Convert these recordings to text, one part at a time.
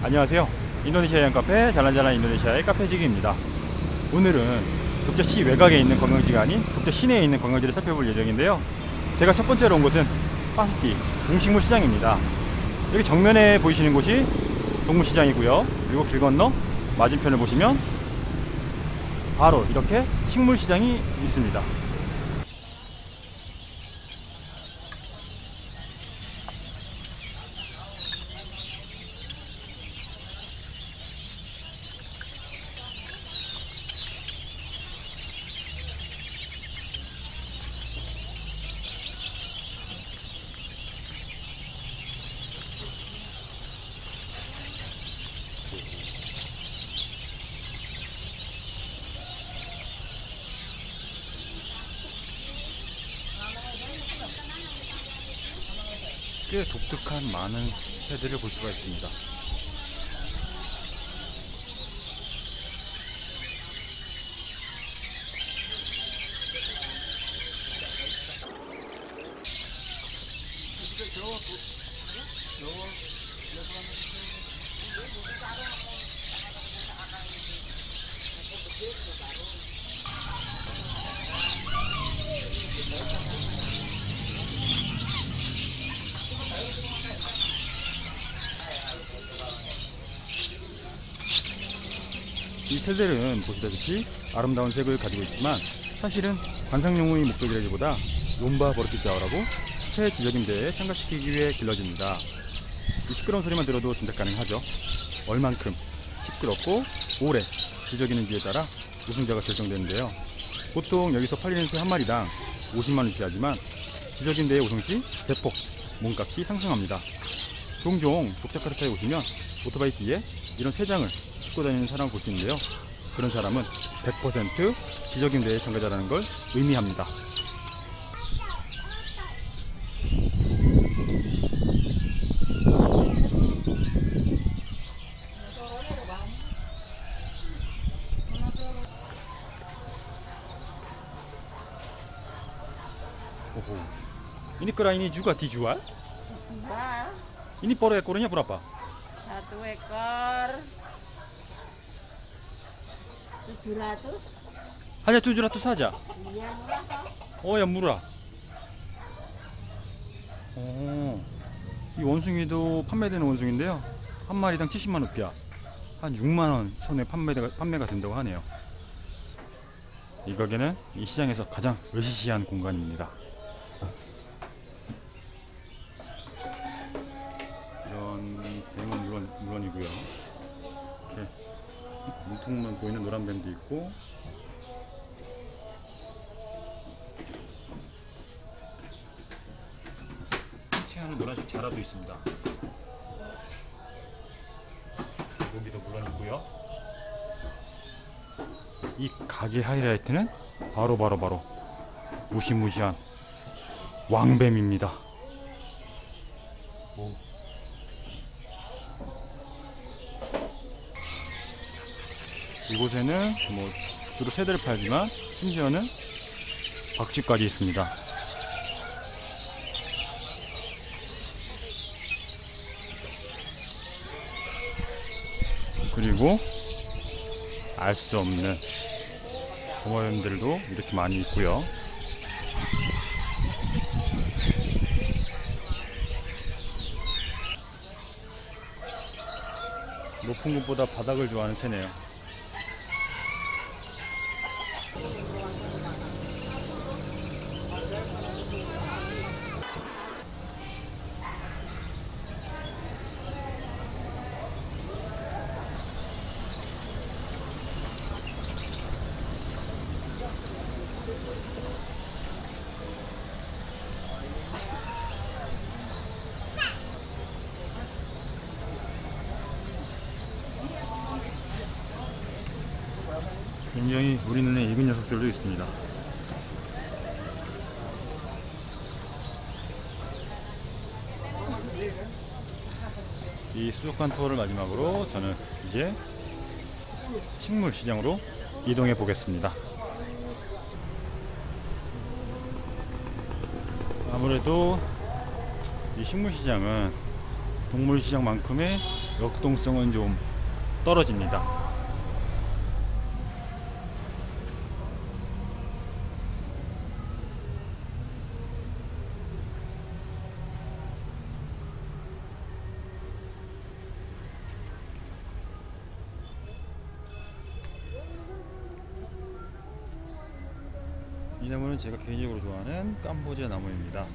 안녕하세요. 인도네시아 양 카페 잘난잘난 인도네시아의 카페지기입니다. 오늘은 독자시 외곽에 있는 관광지가 아닌 독자 시내에 있는 관광지를 살펴볼 예정인데요. 제가 첫 번째로 온 곳은 파스티 동식물 시장입니다. 여기 정면에 보이시는 곳이 동물시장이고요. 그리고 길 건너 맞은편을 보시면 바로 이렇게 식물시장이 있습니다. 꽤 독특한 많은 새들을 볼 수가 있습니다. 새들은 보시다시피 아름다운 색을 가지고 있지만 사실은 관상용의 목적이라기보다 롬바 버르피자오라고 새 지적인 대회에 참가시키기 위해 길러집니다. 이 시끄러운 소리만 들어도 짐작 가능하죠. 얼만큼 시끄럽고 오래 지저귀는지에 따라 우승자가 결정되는데요. 보통 여기서 팔리는 새 한 마리당 50만원 씩 하지만 지적인 대회 우승 시 대폭 몸값이 상승합니다. 종종 독자카르타에 오시면 오토바이 뒤에 이런 세 장을 싣고 다니는 사람을 볼 수 있는데요. 그런 사람은 100% 지적인 대회 참가자라는 걸 의미합니다. Ini kera ini juga dijual? Nah, Ini per ekornya berapa? satu ekor 700 hanya 700 saja. iya murah kok 어, 야, 물아. 어, 이 원숭이도 판매되는 원숭인데요. 한 마리당 70만 루피야. 한 6만 원 선에 판매가, 판매가 된다고 하네요. 이 가게는 이 시장에서 가장 으시시한 공간입니다. 문통만 보이는 노란 뱀도 있고 칭하는 노란색 자라도 있습니다. 고기도 물론 있고요. 이 가게 하이라이트는 바로 바로 바로 무시무시한 왕뱀입니다. 오. 이곳에는 뭐 주로 새들을 팔지만 심지어는 박쥐까지 있습니다. 그리고 알 수 없는 도마뱀들도 이렇게 많이 있고요. 높은 곳보다 바닥을 좋아하는 새네요. 굉장히 우리 눈에 익은 녀석들도 있습니다. 이 수족관 투어를 마지막으로 저는 이제 식물 시장으로 이동해 보겠습니다. 아무래도 이 식물 시장은 동물 시장만큼의 역동성은 좀 떨어집니다. 이 나무는 제가 개인적으로 좋아하는 깜보지아 나무입니다.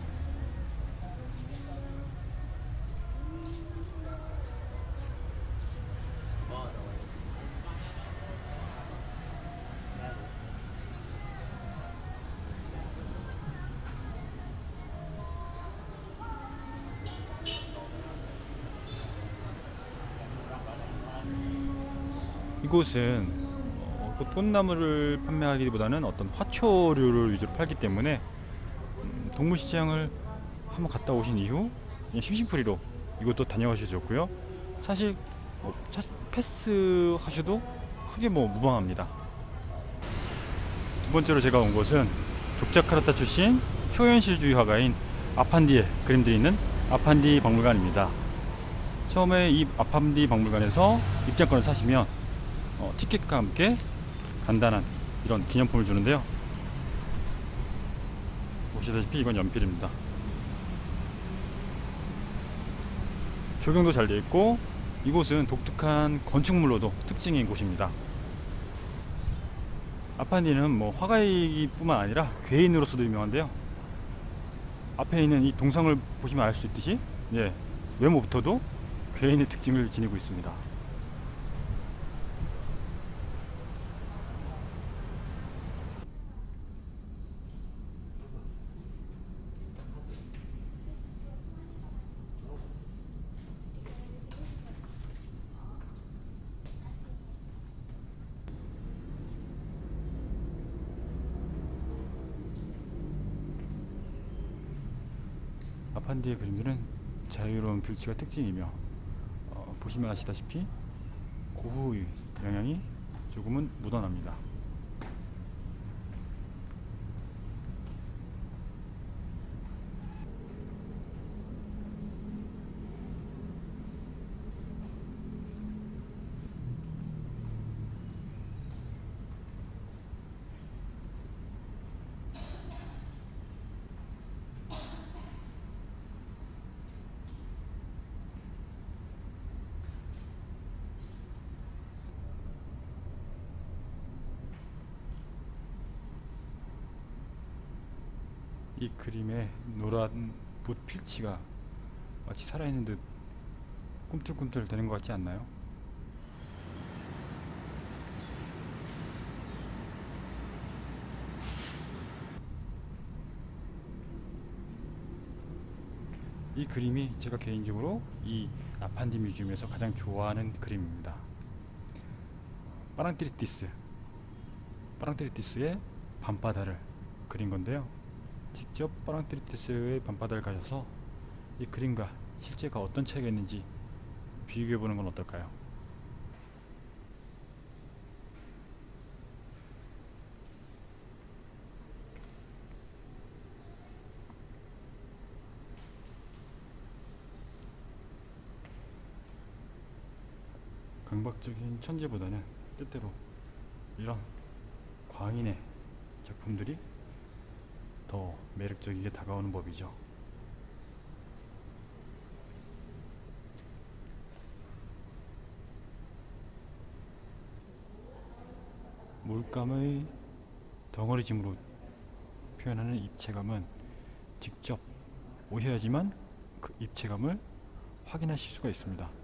이곳은 어, 그 꽃나무를 판매하기보다는 어떤 화초류를 위주로 팔기 때문에 음, 동물시장을 한번 갔다 오신 이후 그냥 심심풀이로 이것도 다녀가셔도 좋고요. 사실 뭐 차- 패스 하셔도 크게 뭐 무방합니다. 두 번째로 제가 온 곳은 족자카르타 출신 초현실주의 화가인 아판디의 그림들이 있는 아판디 박물관입니다. 처음에 이 아판디 박물관에서 입장권을 사시면 어, 티켓과 함께 간단한 이런 기념품을 주는데요. 보시다시피 이건 연필입니다. 적용도 잘 되어 있고 이곳은 독특한 건축물로도 특징인 곳입니다. 아판디는 뭐 화가이기뿐만 아니라 괴인으로서도 유명한데요. 앞에 있는 이 동상을 보시면 알 수 있듯이 예, 외모부터도 괴인의 특징을 지니고 있습니다. 아판디의 그림들은 자유로운 필치가 특징이며 어, 보시면 아시다시피 고흐의 영향이 조금은 묻어납니다. 이 그림의 노란 붓 필치가 마치 살아있는 듯 꿈틀꿈틀 되는 것 같지 않나요? 이 그림이 제가 개인적으로 이 아판디 뮤지엄에서 가장 좋아하는 그림입니다. 파랑트리티스 파랑트리티스의 밤바다를 그린 건데요. 직접 파랑트리티스의 밤바다를 가셔서 이 그림과 실제가 어떤 차이가 있는지 비교해 보는 건 어떨까요? 강박적인 천재보다는 때때로 이런 광인의 작품들이 더 매력적이게 다가오는 법이죠. 물감의 덩어리짐으로 표현하는 입체감은 직접 오셔야지만 그 입체감을 확인하실 수가 있습니다.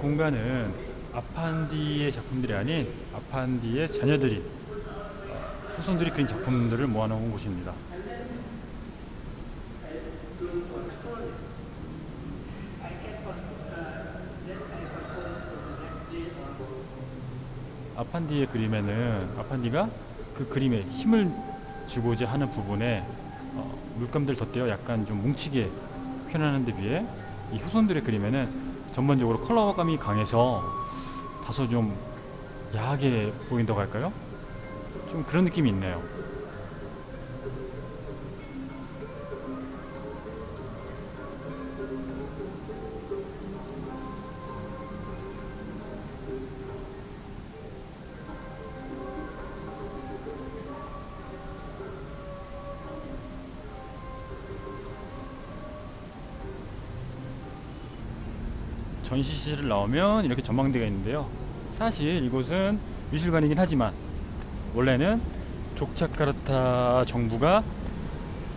공간은 아판디의 작품들이 아닌 아판디의 자녀들이 어, 후손들이 그린 작품들을 모아놓은 곳입니다. 아판디의 그림에는 아판디가 그 그림에 힘을 주고자 하는 부분에 어, 물감들 덧대어 약간 좀 뭉치게 표현하는 데 비해 이 후손들의 그림에는 전반적으로 컬러감이 강해서 다소 좀 야하게 보인다고 할까요? 좀 그런 느낌이 있네요. 전시실을 나오면 이렇게 전망대가 있는데요. 사실 이곳은 미술관이긴 하지만 원래는 족자카르타 정부가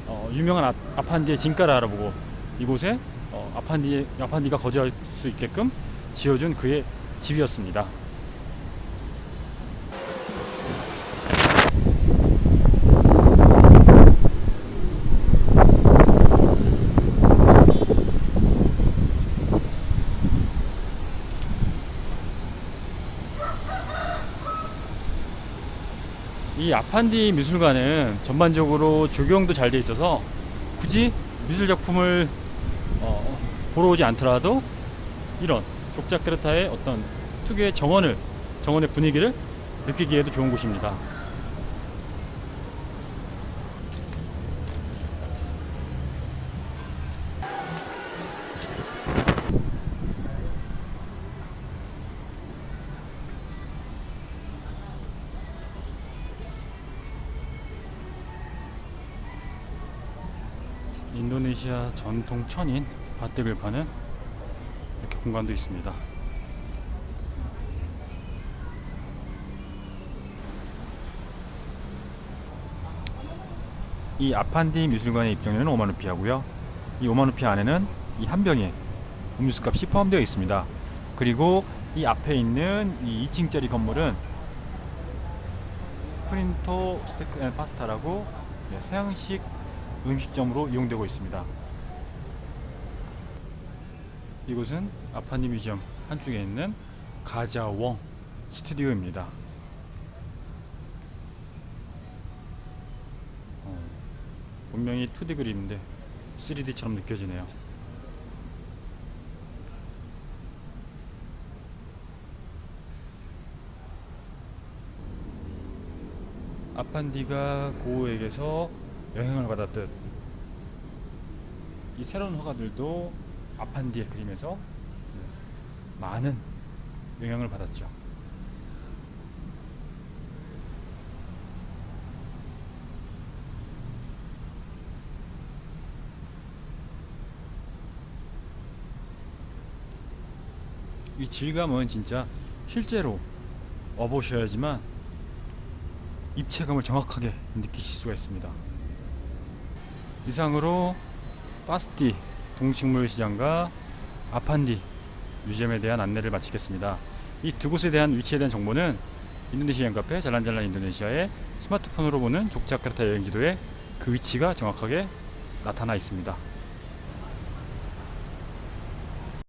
어, 유명한 아, 아판디의 진가를 알아보고 이곳에 어, 아판디 아판디가 거주할 수 있게끔 지어준 그의 집이었습니다. 아판디 미술관은 전반적으로 조경도 잘 돼 있어서 굳이 미술 작품을 어, 보러 오지 않더라도 이런 족자크레타의 어떤 특유의 정원을 정원의 분위기를 느끼기에도 좋은 곳입니다. 인도네시아 전통 천인 바틱을 파는 이렇게 공간도 있습니다. 이 아판디 미술관의 입장료는 5만 루피하고요. 이 5만 루피 안에는 이 한 병에 음료수 값이 포함되어 있습니다. 그리고 이 앞에 있는 이 2층짜리 건물은 프린토 스테이크 앤 파스타라고 네, 서양식 음식점으로 이용되고 있습니다. 이곳은 아파니 뮤지엄 한쪽에 있는 가자웡 스튜디오입니다. 어, 분명히 2D 그림인데 3D처럼 느껴지네요. 아판디가 고우에게서 영향을 받았듯 이 새로운 화가들도 아판디의 그림에서 많은 영향을 받았죠. 이 질감은 진짜 실제로 와보셔야지만 입체감을 정확하게 느끼실 수가 있습니다. 이상으로 파스티 동식물 시장과 아판디 뮤지엄에 대한 안내를 마치겠습니다. 이 두 곳에 대한 위치에 대한 정보는 인도네시아 여행 카페 잘란잘란 인도네시아의 스마트폰으로 보는 족자카르타 여행 지도에 그 위치가 정확하게 나타나 있습니다.